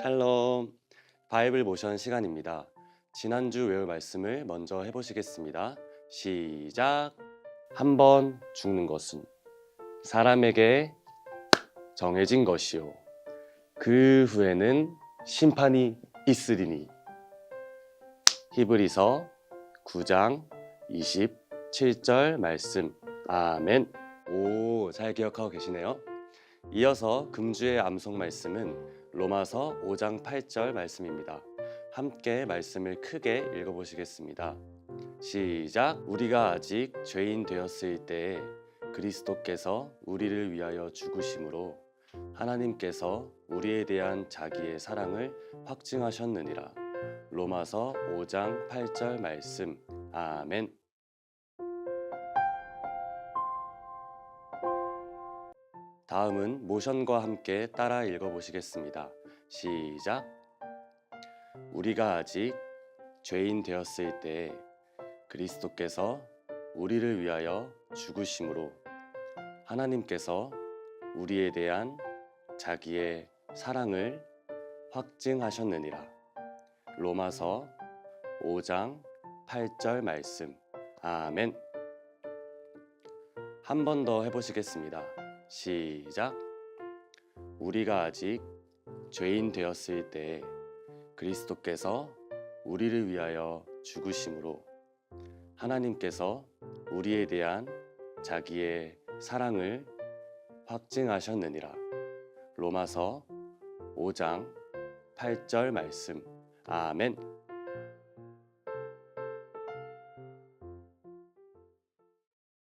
샬롬 바이블 모션 시간입니다. 지난주 외울 말씀을 먼저 해보시겠습니다. 시작. 한 번 죽는 것은 사람에게 정해진 것이요. 그 후에는 심판이 있으리니. 히브리서 9장 27절 말씀. 아멘. 오, 잘 기억하고 계시네요. 이어서 금주의 암송 말씀은 로마서 5장 8절 말씀입니다. 함께 말씀을 크게 읽어보시겠습니다. 시작. 우리가 아직 죄인 되었을 때에 그리스도께서 우리를 위하여 죽으심으로 하나님께서 우리에 대한 자기의 사랑을 확증하셨느니라. 로마서 5장 8절 말씀. 아멘. 다음은 모션과 함께 따라 읽어보시겠습니다. 시작. 우리가 아직 죄인 되었을 때 그리스도께서 우리를 위하여 죽으심으로 하나님께서 우리에 대한 자기의 사랑을 확증하셨느니라. 로마서 5장 8절 말씀. 아멘. 한 번 더 해보시겠습니다. 시작. 우리가 아직 죄인 되었을 때 그리스도께서 우리를 위하여 죽으심으로 하나님께서 우리에 대한 자기의 사랑을 확증하셨느니라. 로마서 5장 8절 말씀. 아멘.